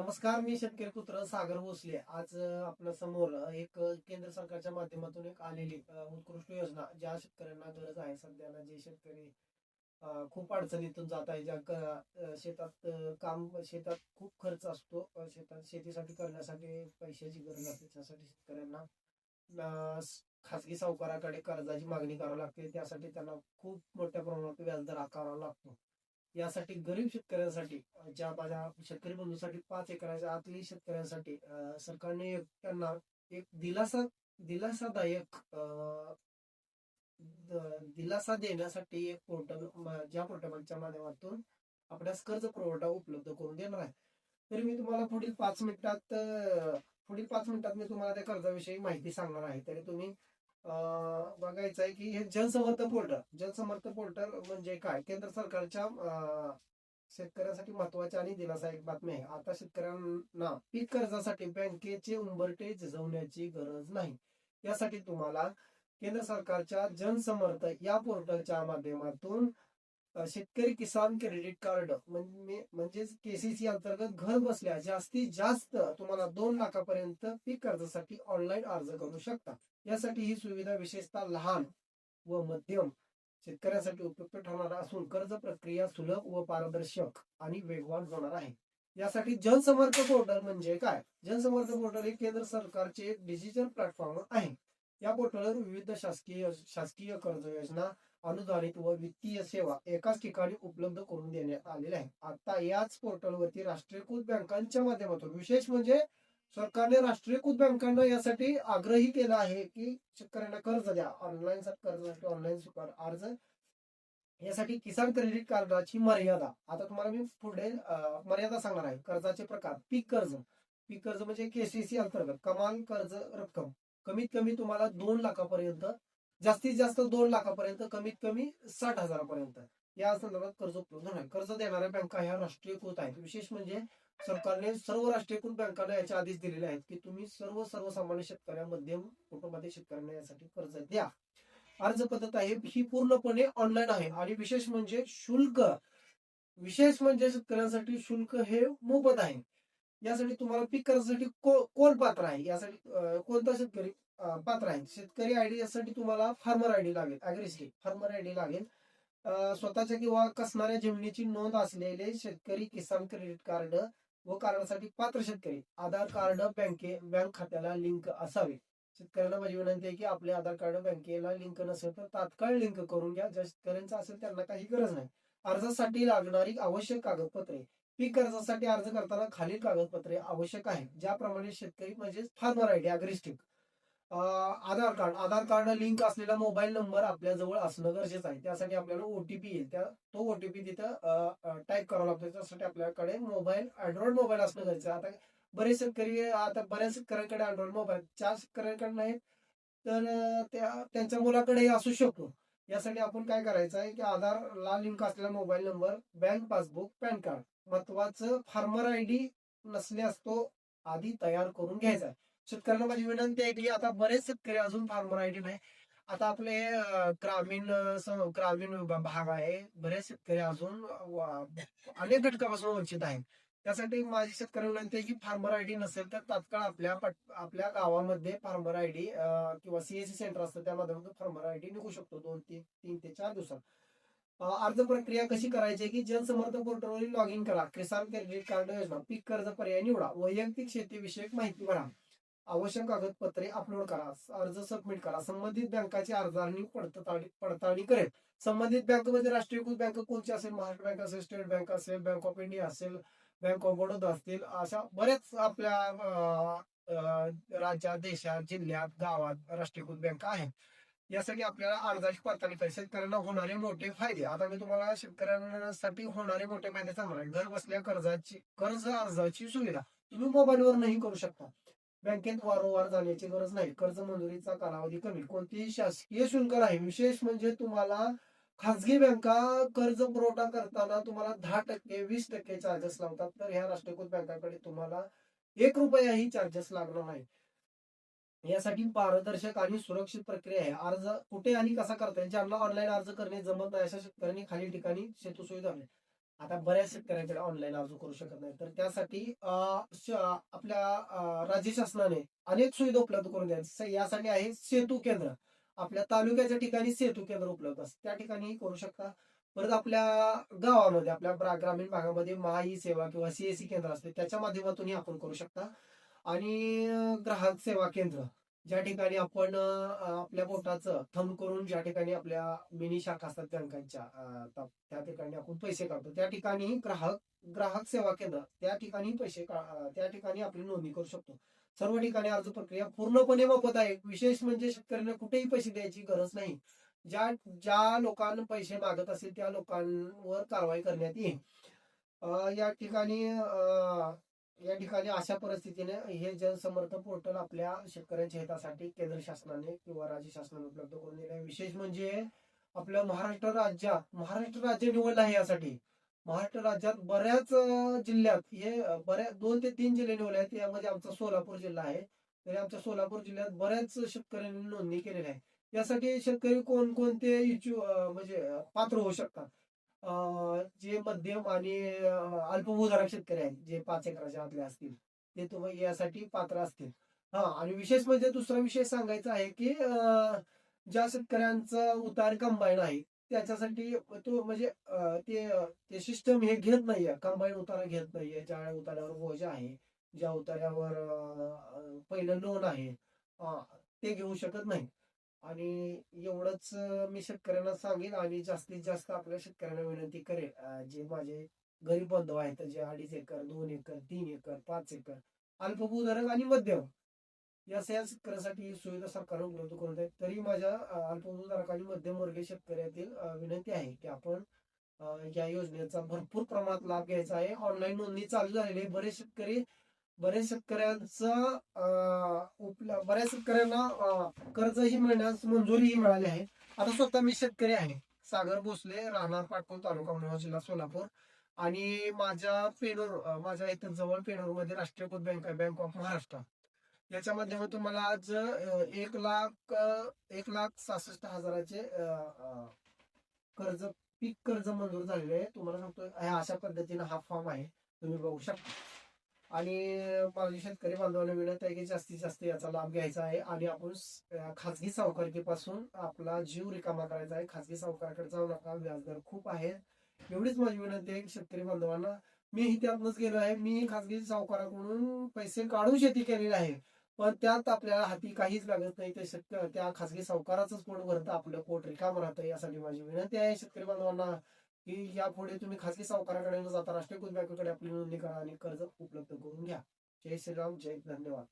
नमस्कार मी शेतकरी पुत्र सागर भोसले. आज आपल्यासमोर एक केंद्र सरकारच्या माध्यमातून एक आलेली उत्कृष्ट योजना ज्या शेतकऱ्यांना गरज आहे. सध्याला जे शेतकरी खूप अडचणीतून जात आहे ज्या शेतात काम शेतात खूप खर्च असतो शेतात शेतीसाठी करण्यासाठी पैशाची गरज असते. त्यासाठी शेतकऱ्यांना खासगी खाजगी सावकाराकडे कर्जाची मागणी करावी लागते. त्यासाठी त्यांना खूप मोठ्या प्रमाणात व्याजदर आकारावा लागतो. यासाठी गरीब शेतकऱ्यांसाठी ज्या माझ्या शेतकरी बंधूसाठी पाच एकराच्या आतली शेतकऱ्यांसाठी सरकारने त्यांना एक दिलासा दिलासादायक दिलासा देण्यासाठी एक पोर्टल ज्या पोर्टलच्या माध्यमातून आपल्यास कर्ज पुरवठा उपलब्ध करून देणार आहे. तरी मी तुम्हाला पुढील पाच मिनिटात पुढील पाच मिनिटात मी तुम्हाला त्या कर्जाविषयी माहिती सांगणार आहे. तरी तुम्ही बघायचं आहे की हे जनसमर्थ पोर्टल जनसमर्थ पोर्टल म्हणजे काय? केंद्र सरकारच्या शेतकऱ्यांसाठी महत्वाची आणि दिलासादायक बातमी आहे. आता शेतकऱ्यांना पीक कर्जासाठी बँकेचे उंबरटे झिजवण्याची गरज नाही. यासाठी तुम्हाला केंद्र सरकारच्या जनसमर्थ या पोर्टलच्या माध्यमातून शेतकरी किसान क्रेडिट कार्ड म्हणजे म्हणजेच केसीसी अंतर्गत घर बसल्या जास्तीत जास्त तुम्हाला दोन लाखापर्यंत पीक कर्जासाठी ऑनलाईन अर्ज करू शकता. यासाठी ही सुविधा विशेषतः लहान व मध्यम शेतकऱ्यांसाठी उपयुक्त ठरणार असून कर्ज प्रक्रिया सुलभ व पारदर्शक आणि वेगवान होणार आहे. यासाठी जनसमर्थ पोर्टल म्हणजे काय? जनसमर्थ पोर्टल हे केंद्र सरकारचे एक डिजिटल प्लॅटफॉर्म आहे. या पोर्टलवर विविध शासकीय शासकीय कर्ज योजना अनुदानित व वित्तीय सेवा एकाच ठिकाणी उपलब्ध करून देण्यात आलेल्या आहे आता याच पोर्टलवरती राष्ट्रीयकृत बँकांच्या माध्यमातून विशेष म्हणजे सरकारने राष्ट्रीयकृत बँकांना यासाठी आग्रही केला आहे की शेतकऱ्यांना कर्ज द्या. ऑनलाईन कर्जासाठी ऑनलाईन अर्ज यासाठी किसान क्रेडिट कार्डाची मर्यादा. आता तुम्हाला मी पुढे मर्यादा सांगणार आहे. कर्जाचे प्रकार. पीक कर्ज. पीक कर्ज म्हणजे केसीसी अंतर्गत. कमाल कर्ज रक्कम. कमीत कमी तुम्हाला दोन लाखापर्यंत जास्तीत जास्त दोन लाखापर्यंत कमीत कमी साठ हजारापर्यंत. या संदर्भात कर्ज उपलब्ध होणार कर्ज देणाऱ्या बँका ह्या राष्ट्रीयकृत आहेत. विशेष म्हणजे सरकारने सर्व राष्ट्रीयकृत बँकांना याचे आदेश दिलेले आहेत की तुम्ही सर्व सर्वसामान्य शेतकऱ्या मध्यम कुटुंबातील शेतकऱ्यांना यासाठी कर्ज द्या. अर्ज पद्धत आहे ही पूर्णपणे ऑनलाईन आहे आणि विशेष म्हणजे शुल्क विशेष म्हणजे शेतकऱ्यांसाठी शुल्क हे मोफत आहे. यासाठी तुम्हाला पीक कर्जासाठी कोण पात्र आहे? यासाठी कोणता शेतकरी पात्र आहे? शेतकरी आयडी यासाठी तुम्हाला फार्मर आयडी लागेल अग्रेसिव्ह फार्मर आयडी लागेल. स्वतःच्या किंवा कसणाऱ्या जमिनीची नोंद असलेले शेतकरी किसान क्रेडिट कार्ड व कारणासाठी पात्र शेतकरी. आधार कार्ड बँके बँक खात्याला लिंक असावे. शेतकऱ्यांना माझी विनंती आहे की आपले आधार कार्ड बँकेला लिंक नसेल तर तात्काळ लिंक करून घ्या. ज्या शेतकऱ्यांचा असेल त्यांना काही गरज नाही. अर्जासाठी लागणारी आवश्यक कागदपत्रे. पीक कर्जासाठी अर्ज करताना खालील कागदपत्रे आवश्यक आहे ज्याप्रमाणे शेतकरी म्हणजे farmer ID Agristack. Aadhaar card. Aadhaar card link असलेला मोबाईल नंबर आपल्या जवळ असणं गरजेचं आहे. त्यासाठी आपल्याला ओटीपी येईल त्या तो ओटीपी तिथं टाईप करावा लागतो. त्यासाठी आपल्याकडे मोबाईल अँड्रॉइड मोबाईल असणं गरजेचं आहे. आता बरेच शेतकरी आता बऱ्याच शेतकऱ्यांकडे अँड्रॉइड मोबाईल चार शेतकऱ्यांकडे नाही तर त्या त्यांच्या मुलाकडेही असू शकतो. यासाठी आपण काय करायचं आहे की आधारला लिंक असलेला mobile number bank passbook PAN card. महत्वाचं फार्मर आयडी नसल्यास तो आधी तयार करून घ्यायचा आहे. शेतकऱ्यांना माझी विनंती आहे की आता बरेच शेतकरी अजून फार्मर आयडी नाही. आता आपले ग्रामीण ग्रामीण भाग आहे. बरेच शेतकरी अजून अनेक घटकापासून वंचित आहेत. त्यासाठी माझी शेतकरी विनंती आहे की फार्मर आयडी नसेल तर तात्काळ आपल्या आपल्या गावामध्ये फार्मर आयडी किंवा सीएससी सेंटर असतं त्या माध्यमातून फार्मर आयडी निघू शकतो दोन तीन तीन ते चार दिवसात. अर्ज प्रक्रिया कशी करायची की जनसमर्थ पोर्टलवरील लॉग इन करा. किसान क्रेडिट कार्ड योजना पीक कर्ज पर्याय निवडा वैयक्तिक शेतीविषयक माहिती भरा. आवश्यक कागदपत्रे अपलोड करा अर्ज सबमिट करा. संबंधित बँकाची अर्जानी पडताळणी पडताळणी करेल. संबंधित बँकेमध्ये राष्ट्रीयकृत बँक कोणती असेल? महाराष्ट्र बँक असेल स्टेट बँक असेल बँक ऑफ इंडिया असेल बँक ऑफ बडोदा असतील अशा बरेच आपल्या राज्यात देशात जिल्ह्यात गावात राष्ट्रीयकृत बँक आहेत. यासाठी आपल्याला अर्जाची पडताळणी करायची शेतकऱ्यांना होणारे मोठे फायदे. आता मी तुम्हाला शेतकऱ्यांसाठी होणारे मोठे फायदे सांगणार आहे. घर बसल्या कर्जाची कर्ज अर्जाची सुविधा तुम्ही मोबाईलवर नाही करू शकता. बँकेत वारंवार जाण्याची गरज नाही. कर्ज मंजुरीचा कालावधी कमी. कोणतीही शासकीय शुल्क नाही. विशेष म्हणजे तुम्हाला खासगी बँका कर्ज पुरवठा करताना तुम्हाला दहा टक्के वीस टक्के चार्जेस लावतात. तर ह्या राष्ट्रीयकृत बँकाकडे तुम्हाला एक रुपयाही चार्जेस लागणार नाही. यासाठी पारदर्शक आणि सुरक्षित प्रक्रिया आहे. अर्ज कुठे आणि कसा करता येईल? ज्यांना ऑनलाईन अर्ज करणे जमत नाही अशा शेतकऱ्यांनी खालील ठिकाणी सेतू सुविधा आहे आता बऱ्याच शेतकऱ्यांकडे ऑनलाईन अर्ज करू शकत नाही. तर त्यासाठी आपल्या राज्य शासनाने अनेक सुविधा उपलब्ध करून द्या स- यासाठी आहे सेतू केंद्र. आपल्या तालुक्याच्या ठिकाणी सेतू केंद्र उपलब्ध असतात त्या ठिकाणी करू शकता. परत आपल्या गावामध्ये आपल्या ग्रामीण भागामध्ये महाई सेवा किंवा सीएससी केंद्र असते. त्याच्या माध्यमातूनही आपण करू शकता. आणि ग्राहक सेवा केंद्र. ज्या ठिकाणी आपण आपल्या पोटाचं थंब करून ज्या ठिकाणी आपल्या मिनी शाखा असतात बँकांच्या त्या ठिकाणी आपण पैसे काढतो. त्या ठिकाणी ग्राहक ग्राहक सेवा केंद्र त्या ठिकाणी पैसे त्या ठिकाणी आपली नोंदणी करू शकतो. सर्व ठिकाणी अर्ज प्रक्रिया पूर्णपणे मोफत आहे. विशेष म्हणजे शेतकऱ्यांना कुठेही पैसे द्यायची गरज नाही. ज्या ज्या लोकांना पैसे मागत असेल त्या लोकांवर कारवाई करण्यात येईल. अं, या ठिकाणी अं, या ठिकाणी अशा परिस्थितीने हे जनसमर्थ पोर्टल आपल्या शेतकऱ्यांच्या हितासाठी केंद्र शासनाने किंवा राज्य शासनाने उपलब्ध करून दिले विशेष म्हणजे आपलं महाराष्ट्र राज्यात महाराष्ट्र राज्य निवडलं आहे यासाठी. महाराष्ट्र राज्यात बऱ्याच जिल्ह्यात हे बऱ्याच दोन ते तीन जिल्हे निवडले आहेत. यामध्ये आमचा सोलापूर जिल्हा आहे. तरी आमच्या सोलापूर जिल्ह्यात बऱ्याच शेतकऱ्यांनी नोंदणी केलेली आहे यासाठी शेतकरी कोणकोणते इच्छू म्हणजे पात्र होऊ शकतात? जे मध्यम आणि अल्पभूधारक शेतकरी आहेत जे पाच एकराच्या आतले असतील ते तुम्ही यासाठी पात्र असतील. हा आणि विशेष म्हणजे दुसरा विषय सांगायचा आहे की अं, ज्या शेतकऱ्यांचं उतार कंबाईन आहे त्याच्यासाठी तो म्हणजे ते ते सिस्टम हे घेत नाहीये कंबाईन उतारा घेत नाहीये ज्या उतार्यावर बोजा आहे ज्या उतार्यावर पहिलं लोन आहे ते घेऊ शकत नाही आणि एवढंच मी शेतकऱ्यांना सांगेन आणि जास्तीत जास्त आपल्या शेतकऱ्यांना विनंती करेल जे माझे गरीब बंधू आहेत जे अडीच एकर दोन एकर तीन एकर पाच एकर अल्पभूधारक आणि मध्यम या सगळ्या शेतकऱ्यांसाठी सुविधा सरकार उपलब्ध करून आहे तरी माझ्या अल्पभूधारक आणि मध्यमवर्गीय शेतकऱ्यातील विनंती आहे की आपण या योजनेचा भरपूर प्रमाणात लाभ घ्यायचा आहे. ऑनलाईन नोंदणी चालू झालेली आहे. बरेच शेतकरी बरेच शेतकऱ्यांचा अं, बऱ्याच शेतकऱ्यांना कर्जही मिळण्यास मंजुरीही मिळाली आहे. आता स्वतः मी शेतकरी आहे. सागर भोसले राहणार पाटण तालुका म्हणून जिल्हा सोलापूर. आणि माझ्या पेनूर माझ्या इथं जवळ पेनूरमध्ये राष्ट्रीयकृत बँक आहे बँक ऑफ महाराष्ट्र. याच्या माध्यमातून मला आज एक लाख एक लाख सहासष्ट हजाराचे कर्ज पीक कर्ज मंजूर झालेले आहे. तुम्हाला सांगतो अशा पद्धतीने हा फॉर्म आहे. तुम्ही बघू शकता. आणि माझ्या शेतकरी बांधवांना विनंती आहे की जास्तीत जास्त याचा लाभ घ्यायचा आहे आणि आपण खाजगी सावकारीपासून आपला जीव रिकामा करायचा आहे. खाजगी सावकाराकडे जाऊ नका. व्याजदर खूप आहे. एवढीच माझी विनंती आहे शेतकरी बांधवांना मीही त्यातनंच गेलो आहे. मी खाजगी सावकाराकडून पैसे काढून शेती केलेली आहे. पण त्यात आपल्याला हाती काहीच लागत नाही. ते शेतकरी त्या खाजगी सावकाराच पोट भरतं. आपलं पोट रिकाम राहतं यासाठी माझी विनंती आहे. शेतकरी बांधवांना की यापुढे तुम्ही खाजगी सावकाराकडे न जाता राष्ट्रीयकृत बँकेकडे आपली नोंदणी करा आणि कर्ज उपलब्ध करून घ्या. जय श्रीराम जय धन्यवाद.